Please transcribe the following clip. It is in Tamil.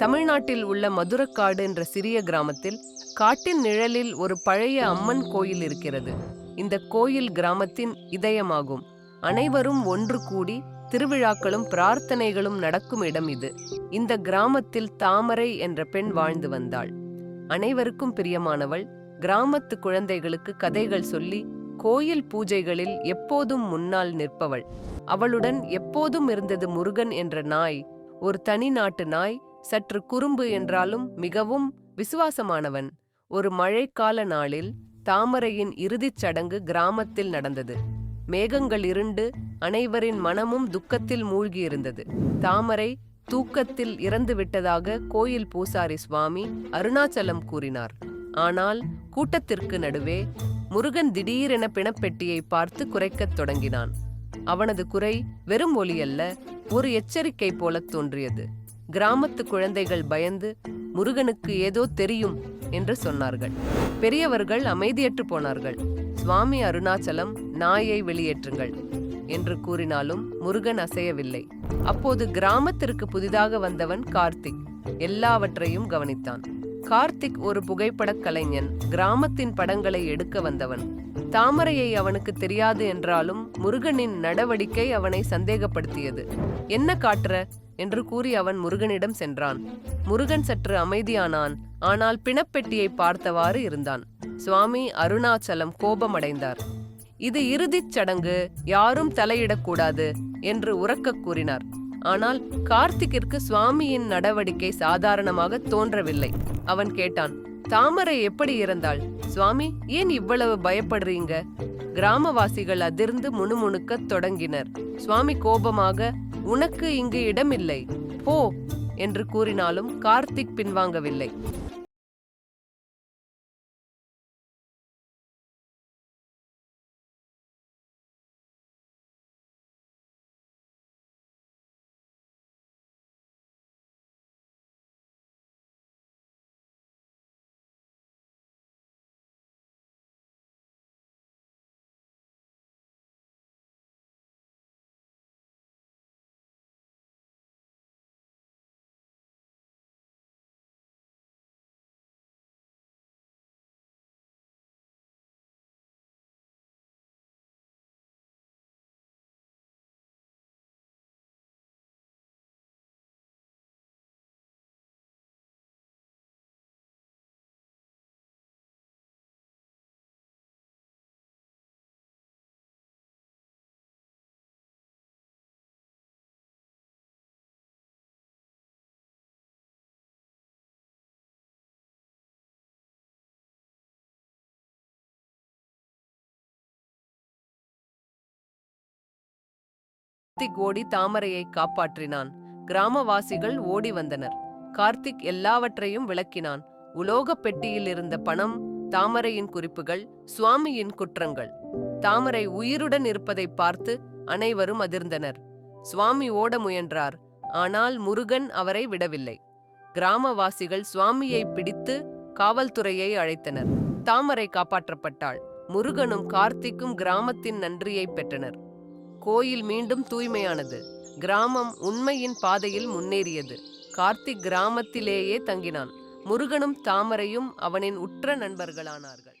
தமிழ்நாட்டில் உள்ள மதுரக்காடு என்ற சிறிய கிராமத்தில் காட்டின் நிழலில் ஒரு பழைய அம்மன் கோயில் இருக்கிறது. இந்த கோயில் கிராமத்தின் இதயமாகும். அனைவரும் ஒன்று கூடி திருவிழாக்களும் பிரார்த்தனைகளும் நடக்கும் இடம் இது. இந்த கிராமத்தில் தாமரை என்ற பெண் வாழ்ந்து வந்தாள். அனைவருக்கும் பிரியமானவள் கிராமத்து குழந்தைகளுக்கு கதைகள் சொல்லி கோயில் பூஜைகளில் எப்போதும் முன்னால் நிற்பவள். அவளுடன் எப்போதும் இருந்தது முருகன் என்ற நாய் ஒரு தனி நாட்டு நாய் சற்று குறும்பு என்றாலும் மிகவும் விசுவாசமானவன். ஒரு மழைக்கால நாளில் தாமரையின் இறுதிச் சடங்கு கிராமத்தில் நடந்தது. மேகங்கள் இருண்டு அனைவரின் மனமும் துக்கத்தில் மூழ்கியிருந்தது. தாமரை தூக்கத்தில் இறந்து விட்டதாக கோயில் பூசாரி சுவாமி அருணாச்சலம் கூறினார். ஆனால் கூட்டத்திற்கு நடுவே முருகன் திடீரென பிணப்பெட்டியை பார்த்து குறைக்கத் தொடங்கினான். அவனது குறை வெறும் ஒலியல்ல ஒரு எச்சரிக்கை போலத் தோன்றியது. கிராமத்து குழந்தைகள் பயந்து முருகனுக்கு ஏதோ தெரியும் என்று சொன்னார்கள். பெரியவர்கள் அமைதியற்று போனார்கள். சுவாமி அருணாச்சலம் நாயை வெளியேற்றுங்கள் என்று கூறினாலும் முருகன் அசையவில்லை. அப்போது கிராமத்திற்கு புதிதாக வந்தவன் கார்த்திக். எல்லாவற்றையும் கவனித்தான். கார்த்திக் ஒரு புகைப்படக் கலைஞன். கிராமத்தின் படங்களை எடுக்க வந்தவன். தாமரையை அவனுக்கு தெரியாது என்றாலும் முருகனின் நடவடிக்கை அவனை சந்தேகப்படுத்தியது. என்ன காட்டுற? என்று கூறி அவன் முருகனிடம் சென்றான். முருகன் சற்று அமைதியானான். ஆனால் பிணப்பெட்டியை பார்த்தவாறு இருந்தான். சுவாமி அருணாச்சலம் கோபமடைந்தார். இது இறுதிச் சடங்கு யாரும் தலையிடக்கூடாது என்று உறக்கக் கூறினார். ஆனால் கார்த்திக்கிற்கு சுவாமியின் நடவடிக்கை சாதாரணமாக தோன்றவில்லை. அவன் கேட்டான் தாமரை எப்படி இருந்தாள் சுவாமி ஏன் இவ்வளவு பயப்படுறீங்க? கிராமவாசிகள் அதிர்ந்து முணுமுணுக்கத் தொடங்கினர். சுவாமி கோபமாக உனக்கு இங்கு இடமில்லை. போ! என்று கூறினாலும் கார்த்திக் பின்வாங்கவில்லை. கார்த்திக் ஓடி தாமரையை காப்பாற்றினான். கிராமவாசிகள் ஓடி வந்தனர். கார்த்திக் எல்லாவற்றையும் விளக்கினான். உலோகப் பெட்டியில் இருந்த பணம் தாமரையின் குறிப்புகள் சுவாமியின் குற்றங்கள். தாமரை உயிருடன் இருப்பதை பார்த்து அனைவரும் அதிர்ந்தனர். சுவாமி ஓட முயன்றார். ஆனால் முருகன் அவரை விடவில்லை. கிராமவாசிகள் சுவாமியை பிடித்து காவல்துறையை அழைத்தனர். தாமரை காப்பாற்றப்பட்டாள். முருகனும் கார்த்திக்கும் கிராமத்தின் நன்றியை பெற்றனர். கோயில் மீண்டும் தூய்மையானது. கிராமம் உண்மையின் பாதையில் முன்னேறியது. கார்த்திக் கிராமத்திலேயே தங்கினான். முருகனும் தாமரையும் அவனின் உற்ற நண்பர்களானார்கள்.